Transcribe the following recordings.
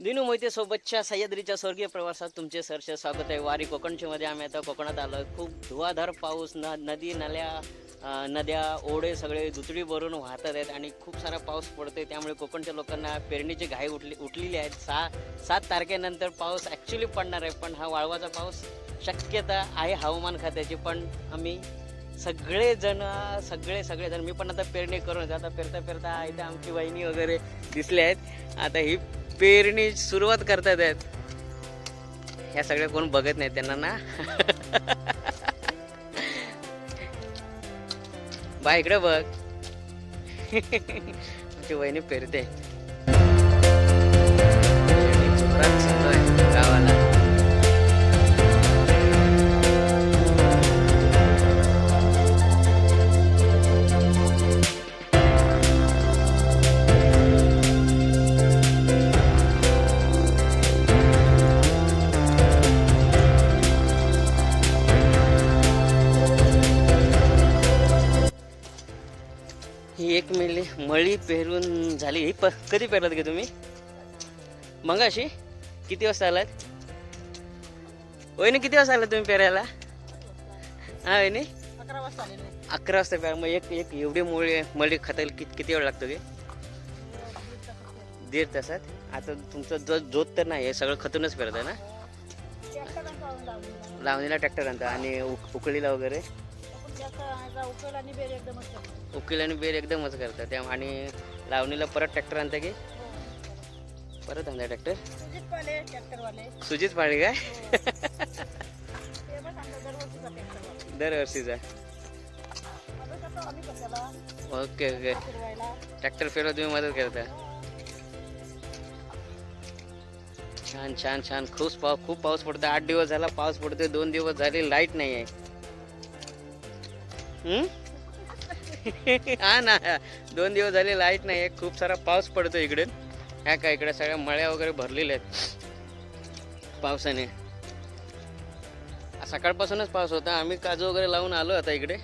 दिनू मोहिते सोबतच्या सह्याद्रीच्या स्वर्गीय प्रवासात तुमचे सरसे स्वागत आहे. वारी कोकणच्यामध्ये आम्ही आता कोकणात आलो खूप धुवाधार पाऊस न नदी नाल्या नद्या ओढे सगळे दुतडी भरून वाहतात आहेत आणि खूप सारा पाऊस पडतोय. त्यामुळे कोकणच्या लोकांना पेरणीची घाई उठली उठलेली आहेत सहा सात तारखेनंतर पाऊस ॲक्च्युली पडणार आहे पण हा वाळवाचा पाऊस शक्यता आहे हवामान खात्याची. पण आम्ही सगळेजण सगळे सगळेजण. मी पण आता पेरणी करून आता पेरता पेरता इथे आमची वहिनी वगैरे दिसले आहेत. आता ही पेरणी सुरुवात करतात आहेत. ह्या सगळ्या कोण बघत नाही त्यांना ना. बा इकडे बघ. आमची वहिनी पेरते. गावाला. एक मिली मळी पेरून झाली. ही प कधी पेरलात का तुम्ही? मग अशी किती वाजता आलात? वहिनी किती वाजता आलात तुम्ही पेरायला? हा वहिनी? अकरा वाजता आलेलो अकरा वाजता पेरा. मग एक एक एवढी मुळे मळी खतायला किती किती वेळ लागतो की दीड तासात? आता तुमचं जो जोत तर नाही आहे सगळं खतूनच पेरत आहे ना? लावणीला ट्रॅक्टर आणता आणि उक- उकळीला वगैरे? उकल आणि बेर एकदमच करतो. उकील आणि बेर एकदमच करतात. त्या आणि लावणीला परत ट्रॅक्टर आणता की? परत आणता ट्रॅक्टर सुजित वाले ट्रॅक्टरवाले सुजित पाळी काय? पण आमचा दरवर्षीचा ट्रॅक्टर दरवर्षीचा. मदत करतो आम्ही कशाला ओके ओके. फिरवायला. ट्रॅक्टर फिरवा तुम्ही मदत करता. छान छान छान. खूप पाऊस खूप पाऊस पडतो आठ दिवस झाला पाऊस पडतोय. दोन दिवस झाले लाइट नाही आहे? हा ना. दोन दिवस झाले लाइट नाही आहे खूप सारा पाऊस पडतो इकडे. ह्या का इकडे सगळ्या मळ्या वगैरे भरलेल्या आहेत. पावसाने. सकाळपासूनच पाऊस होता. आम्ही काजू वगैरे लावून आलो आता इकडे.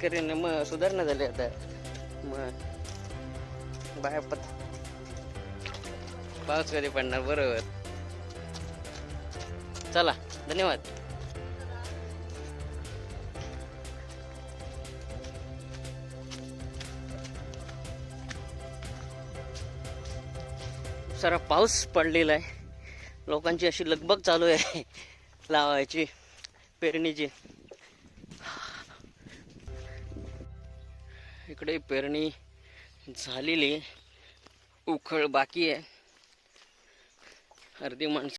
शेतकऱ्यांना मग सुधारणा झाली आता. मग बाहेर पत पाऊस कधी पडणार? बरोबर. चला धन्यवाद. सारा पाऊस पडलेला आहे. लोकांची अशी लगबग चालू आहे. लावायची पेरणीची. इकडे पेरणी झालेली उखळ बाकी आहे. अर्धी माणसं